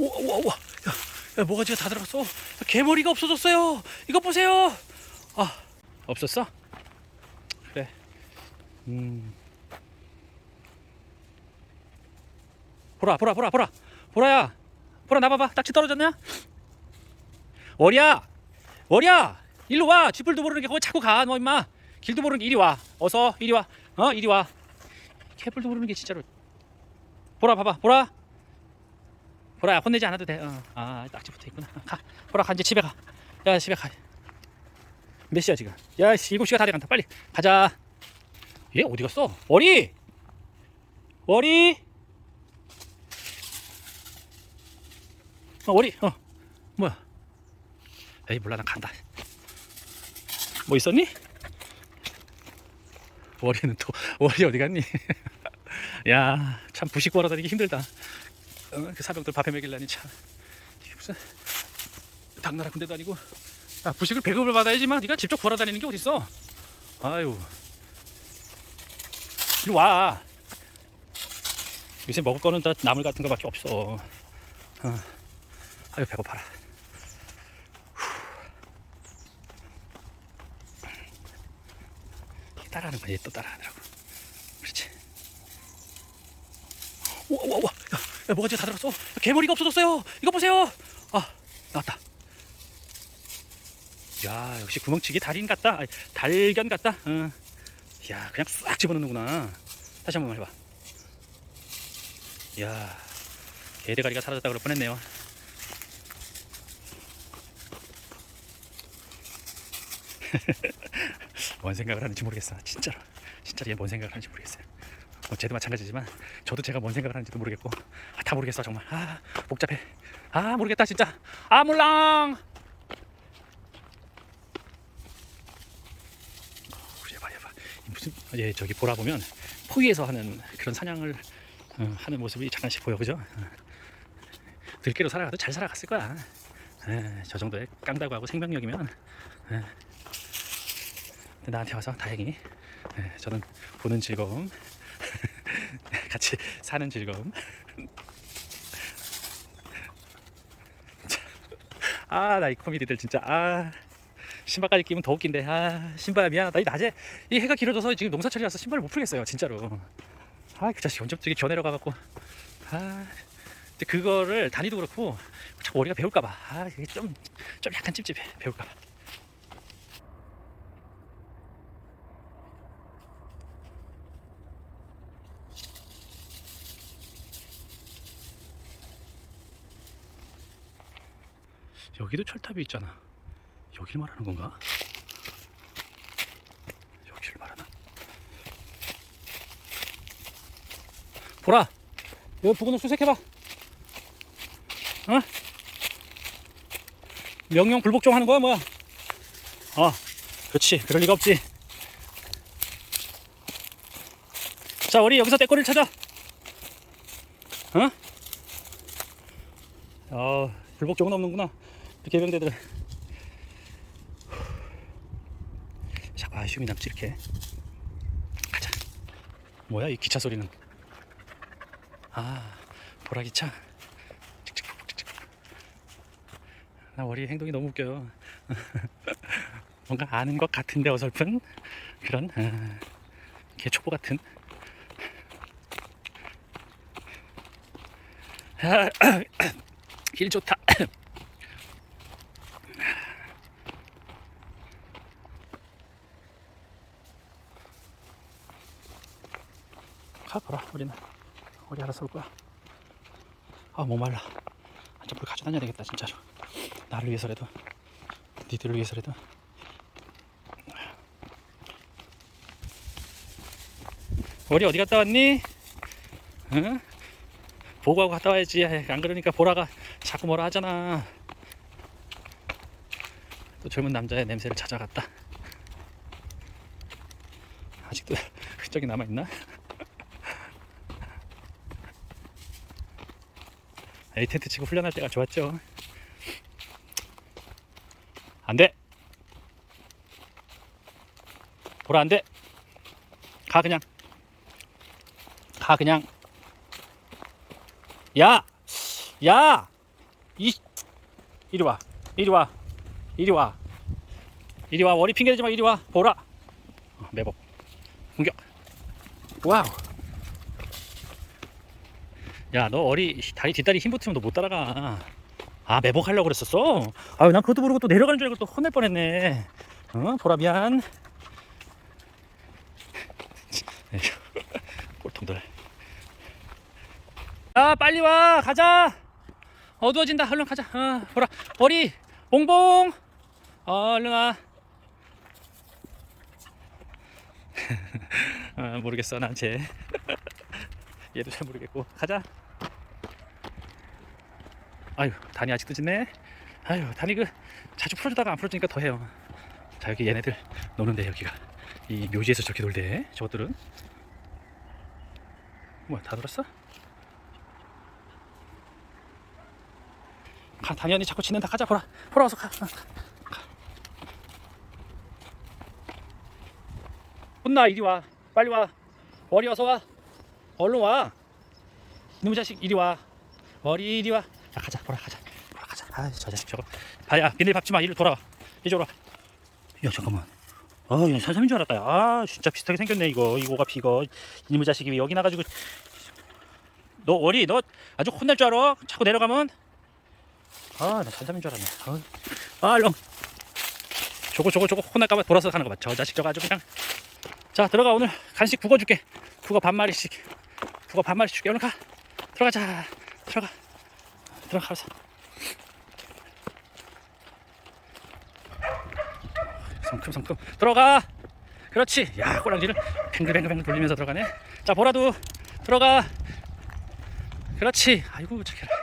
우와 우와 우와. 야, 야 뭐가지가 다 들어갔어? 개머리가 없어졌어요. 이거 보세요. 아 없었어? 그래. 음. 보라 보라 보라 보라. 보라야. 보라 나봐봐. 딱지 떨어졌냐? 월이야! 월이야! 일로 와. 쥐뿔도 모르는 게 거기 자꾸 가너 임마. 길도 모르는 게 이리 와. 어서 이리 와어 이리 와. 개뿔도 모르는 게 진짜로. 보라 봐봐. 보라 보라야 혼내지 않아도 돼. 어. 아 딱지 붙어 있구나. 가. 보라 가 이제 집에 가. 야 집에 가. 몇 시야 지금? 야 씨, 일곱 시가 다 돼간다. 빨리 가자. 얘 어디 갔어? 머리. 머리. 어 머리. 어 뭐야? 에이 몰라 난 간다. 뭐 있었니? 머리는 또 머리 어디 갔니? 야 참 부식 걸어다니기 힘들다. 어, 그 사병들 밥해 먹이려니 참. 이게 무슨 당나라 군대도 아니고. 야 부식을 배급을 받아야지만 네가 직접 걸어다니는 게 어딨어? 아유. 이리 와. 요새 먹을 거는 다 나물 같은 거밖에 없어. 어. 아유 배고파라. 후. 따라하는 거야 얘또 따라하느라고. 그렇지. 야 뭐가 지금 다 들었어? 개머리가 없어졌어요. 이거 보세요. 아 나왔다. 야 역시 구멍치기 달인 같다. 아니, 달견 같다. 어. 야 그냥 싹 집어넣는구나. 다시 한 번만 해봐. 야 개대가리가 사라졌다 그럴 뻔했네요. 뭔 생각을 하는지 모르겠어. 진짜로. 진짜로 얘뭔 생각을 하는지 모르겠어요 뭐 쟤도 마찬가지지만 저도 제가 뭔 생각을 하는지도 모르겠고 아, 다 모르겠어 정말 아 복잡해 아 모르겠다 진짜 아 몰랑 봐. 무슨 예 저기 보라 보면 포위에서 하는 그런 사냥을 어, 하는 모습이 잠깐씩 보여 그죠? 어. 들깨로 살아가도 잘 살아갔을 거야. 에, 저 정도의 깡다구하고 생명력이면. 에. 나한테 와서 다행히 에, 저는 보는 즐거움, 같이 사는 즐거움. 아, 나 이 코미디들 진짜 아. 신발까지 끼면 더 웃긴데 아 신발 미안하다 이 낮에 이 해가 길어져서 지금 농사철이라서 신발을 못 풀겠어요 진짜로 아 그 자식 언제부터 겨 내려가 갖고 아 근데 그거를 다니도 그렇고 자꾸 머리가 배울까봐 아 이게 좀 좀 약간 찝찝해 배울까봐 여기도 철탑이 있잖아 여길 말하는 건가? 여기를 말하나? 보라 여기 부근을 수색해봐 어? 명령 불복종 하는 거야 뭐야 어 그렇지 그럴 리가 없지 자 우리 여기서 떼꼬리를 찾아 어? 어 불복종은 없는구나 개병대들. 자꾸 아쉬움이 남지 이렇게. 가자. 뭐야 이 기차 소리는. 아 보라기차. 나 머리 행동이 너무 웃겨요. 뭔가 아는 것 같은데 어설픈? 그런 어, 개초보 같은. 길 좋다 가봐라 우리는. 우리 알아서 올 거야. 아 목말라. 한참 물 가져 다녀야 되겠다 진짜로 나를 위해서라도 니들을 위해서라도. 우리 어디 갔다 왔니? 응? 보고 하고 갔다 와야지. 안 그러니까 보라가 자꾸 뭐라 하잖아. 또 젊은 남자의 냄새를 찾아갔다. 아직도 흔적이 남아있나? 이 텐트 치고 훈련할 때가 좋았죠. 안 돼. 보라 안 돼. 가 그냥. 가 그냥. 야, 야, 이 이리 와. 이리 와. 이리 와. 이리 와. 머리 핑계 대지 마. 이리 와. 보라. 어, 매복. 공격. 와우 야 너 어리 다리 뒷다리 힘 붙으면 너 못 따라가. 아 매복 하려고 그랬었어? 아유 난 그것도 모르고 또 내려가는 줄 알고 또 혼낼 뻔했네. 어 보라 미안. 꼴통들. 야 빨리 와. 가자. 어두워진다. 얼른 가자. 어, 보라. 머리 봉봉. 어, 얼른 와. 어, 모르겠어 난 쟤. 얘도 잘 모르겠고. 가자 아유 단이 아직도 짖네? 아유 단이 그 자주 풀어주다가 안 풀어주니까 더 해요. 자 여기 얘네들 노는데 여기가. 이 묘지에서 저렇게 놀대 저것들은. 뭐야 다 돌았어? 가 단연히 자꾸 짖는다. 가자 보라. 보라 어서 가, 가. 가. 혼나 이리 와. 빨리 와. 머리 어서 와. 얼른 와. 이놈의 자식 이리 와. 머리 이리 와 자, 가자. 보라 가자. 보라 가자. 아 저 자식 저거. 아야 니네 밟지 마. 이리 돌아와 이쪽으로 와야 잠깐만. 아 이거 산삼인 줄 알았다. 아 진짜 비슷하게 생겼네 이거. 이거가 이거. 이놈의 자식이 왜 여기 나가지고. 너 어리 너 아주 혼날 줄 알아? 자꾸 내려가면? 아나 산삼인 줄 알았네. 아, 아 얼른 저거 저거 저거 혼날까봐 돌아서 가는 거봐 저 자식 저거 아주 그냥. 자 들어가. 오늘 간식 국어 줄게. 국어 반 마리씩. 국어 반 마리씩 줄게. 얼른 가. 들어가자. 들어가 들어가서 성큼성큼. 들어가. 그렇지. 야 꼬랑지를 뱅글뱅글뱅글 돌리면서 들어가네. 자 보라도 들어가. 그렇지. 아이고 착해라